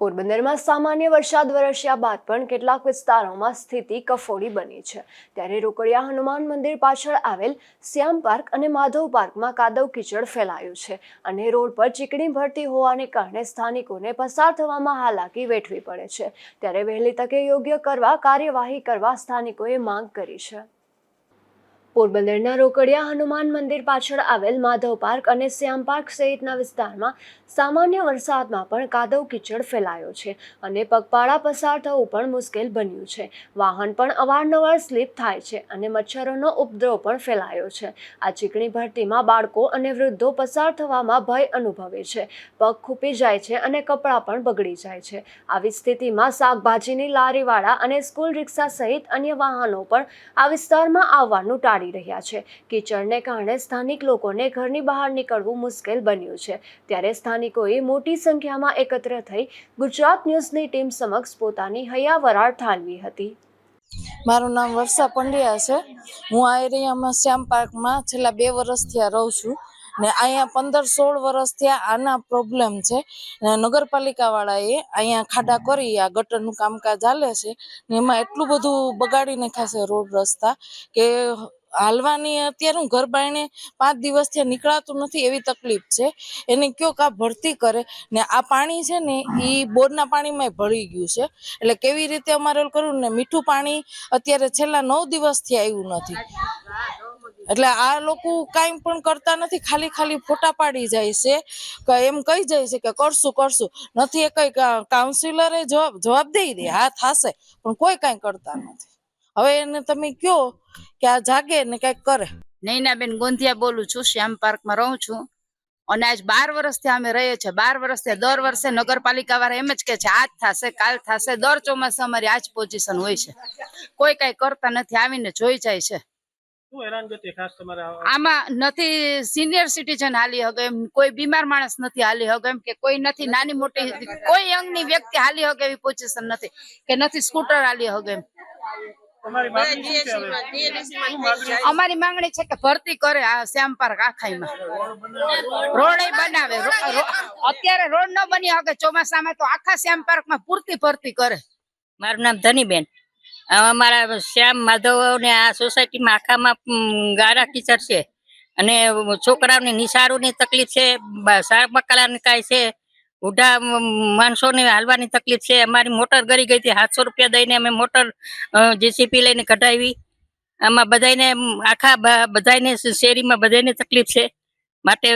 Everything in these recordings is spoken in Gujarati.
પોરબંદરમાં સામાન્ય વરસાદ વરસ્યા બાદ પણ કેટલાક વિસ્તારોમાં સ્થિતિ કફોડી બની છે. ત્યારે રોકડિયા હનુમાન મંદિર પાછળ આવેલ શ્યામ પાર્ક અને માધવ પાર્કમાં કાદવ કીચડ ફેલાયું છે અને રોડ પર ચીકણી ભરતી હોવાને કારણે સ્થાનિકોને પસાર થવામાં હાલાકી વેઠવી પડે છે. ત્યારે વહેલી તકે યોગ્ય કરવા, કાર્યવાહી કરવા સ્થાનિકોએ માંગ કરી છે. પોરબંદરના રોકડિયા હનુમાન મંદિર પાછળ આવેલ માધવ પાર્ક અને શ્યામ પાર્ક સહિતના વિસ્તારમાં સામાન્ય વરસાદમાં પણ કાદવ કીચડ ફેલાયો છે અને પગપાળા પસાર થવું પણ મુશ્કેલ બન્યું છે. વાહન પણ અવારનવાર સ્લીપ થાય છે અને મચ્છરોનો ઉપદ્રવ પણ ફેલાયો છે. આ ચીકણી ભરતીમાં બાળકો અને વૃદ્ધો પસાર થવામાં ભય અનુભવે છે. પગ ખૂપી જાય છે અને કપડાં પણ બગડી જાય છે. આવી સ્થિતિમાં શાકભાજીની લારીવાળા અને સ્કૂલ રિક્ષા સહિત અન્ય વાહનો પણ આ વિસ્તારમાં આવવાનું ટાળી રહ્યા છે. કીચડને કારણે સ્થાનિક લોકોને ઘરની બહાર નીકળવું મુશ્કેલ બન્યું છે. ત્યારે સ્થાનિકોએ મોટી સંખ્યામાં એકત્ર થઈ ગુજરાત ન્યૂઝની ટીમ સમક્ષ પોતાની હૈયાવરાળ ઠાલવી હતી. મારું નામ વર્ષા પંડ્યા છે. હું આ એરિયામાં શ્યામ પાર્કમાં છેલ્લા બે વર્ષથી આ રહું છું ને અહીંયા પંદર સોળ વર્ષથી આના પ્રોબ્લેમ છે ને નગરપાલિકાવાળાએ અહીંયા ખાડા કરી, આ ગટરનું કામકાજ ચાલે છે ને એમાં એટલું બધું બગાડી નાખ્યા છે રોડ રસ્તા કે હાલવાની અત્યારે હું ઘર બાયણે પાંચ દિવસથી નીકળાતું નથી એવી તકલીફ છે. એને કયો કા ભરતી કરે ને આ પાણી છે ને એ બોરના પાણીમાં ભળી ગયું છે. એટલે કેવી રીતે અમારે કરવું ને મીઠું પાણી અત્યારે છેલ્લા નવ દિવસથી આવ્યું નથી. એટલે આ લોકો કાંઈ પણ કરતા નથી, ખાલી ખાલી ફોટા પાડી જાય છે. કે એમ કહી જાય છે કે કરશું કરશું. નથી એ કઈ કાઉન્સિલરે જવાબ જવાબ દઈ દે, હા, થશે. પણ કોઈ કાંઈ કરતા નથી. હવે એને તમે કયો કે આ જાગે ને કંઈક કરે. નૈનાબેન ગોંધિયા બોલું છું શ્યામ પાર્કમાં રહું છું. અને આજ બાર વર્ષથી અમે રહીએ છીએ. બાર વર્ષથી દર વર્ષે નગરપાલિકા વાળા એમ જ કે છે આજ થશે કાલ થશે દર ચોમાસે અમારી આજ પોઝિશન હોય છે. કોઈ કઈ કરતા નથી આવીને જોઈ જાય છે. શું હેરાનગતિ ખાસ તમારે આ- આમાં નથી સિનિયર સિટીઝન હાલી હગે એમ કોઈ બીમાર માણસ નથી હાલી હગે એમ કે કોઈ નથી નાની મોટી કોઈ અંગની વ્યક્તિ હાલી હગે એવી પોઝિશન નથી કે નથી સ્કૂટર હાલી હગે એમ. અમારી માંગણી છે કે ભરતી કરે આ શ્યામ પાર્ક આખાઈમાં. રોડ બનાવે અત્યારે રોડ ન બની શકે ચોમાસામાં તો આખા શ્યામ પાર્કમાં પૂરતી ભરતી કરે. મારું નામ ધનીબેન. અમારા શ્યામ માધવ ને આ સોસાયટીમાં આખામાં ગારા કીચડ છે. અને છોકરાઓની નિશાળોની તકલીફ છે બ- શાક બકાલાની કાંઈ છે બુઢા માણસોને હાલવાની તકલીફ છે. અમારી મોટર ગરી ગઈ હતી. સાતસો રૂપિયા દઈને અમે મોટર જેસીપી લઈને કઢાવી. આમાં બધાને આખા બધાને શેરીમાં બધાને તકલીફ છે. માટે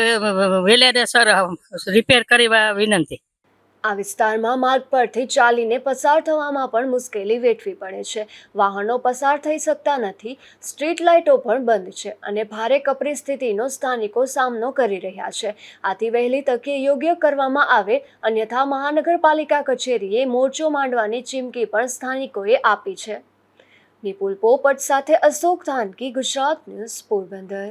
વેલેરે સર રિપેર કરવા વિનંતી. આ વિસ્તારમાં માર્ગ પરથી ચાલીને પસાર થવામાં પણ મુશ્કેલી વેઠવી પડે છે. વાહનો પસાર થઈ શકતા નથી. સ્ટ્રીટ લાઇટો પણ બંધ છે અને ભારે કપરી સ્થિતિનો સ્થાનિકો સામનો કરી રહ્યા છે. આથી વહેલી તકે યોગ્ય કરવામાં આવે, અન્યથા મહાનગરપાલિકા કચેરીએ મોરચો માંડવાની ચીમકી પણ સ્થાનિકોએ આપી છે. નિપુલ પોપટ સાથે અશોક ધાનકી, ગુજરાત ન્યૂઝ પોરબંદર.